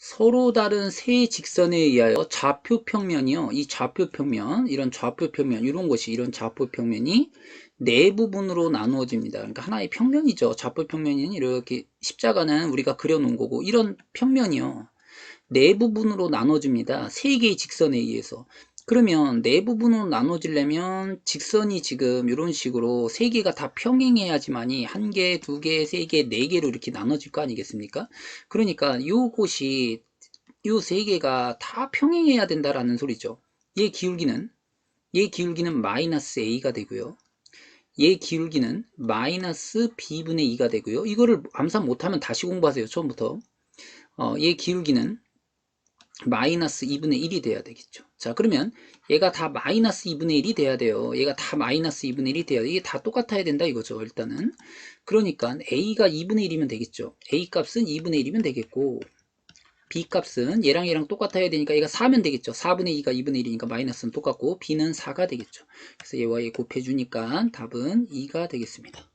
서로 다른 세 직선에 의하여 좌표 평면이요. 이 좌표 평면, 이런 좌표 평면, 이런 것이 이런 좌표 평면이 네 부분으로 나누어집니다. 그러니까 하나의 평면이죠. 좌표 평면은 이렇게 십자가는 우리가 그려놓은 거고 이런 평면이요. 네 부분으로 나눠집니다. 세 개의 직선에 의해서. 그러면 네 부분으로 나눠지려면 직선이 지금 이런 식으로 세 개가 다 평행해야지만이 한 개, 두 개, 세 개, 네 개로 이렇게 나눠질 거 아니겠습니까? 그러니까 요곳이 요 세 개가 다 평행해야 된다라는 소리죠. 얘 기울기는 얘 기울기는 마이너스 a가 되고요. 얘 기울기는 마이너스 b분의 2가 되고요. 이거를 암산 못하면 다시 공부하세요. 처음부터. 어, 얘 기울기는 마이너스 2분의 1이 돼야 되겠죠. 자, 그러면 얘가 다 마이너스 2분의 1이 돼야 돼요. 얘가 다 마이너스 2분의 1이 돼야 돼. 이게 다 똑같아야 된다 이거죠, 일단은. 그러니까 A가 2분의 1이면 되겠죠. A 값은 2분의 1이면 되겠고, B 값은 얘랑 얘랑 똑같아야 되니까 얘가 4면 되겠죠. 4분의 2가 2분의 1이니까 마이너스는 똑같고, B는 4가 되겠죠. 그래서 얘와 얘 곱해주니까 답은 2가 되겠습니다.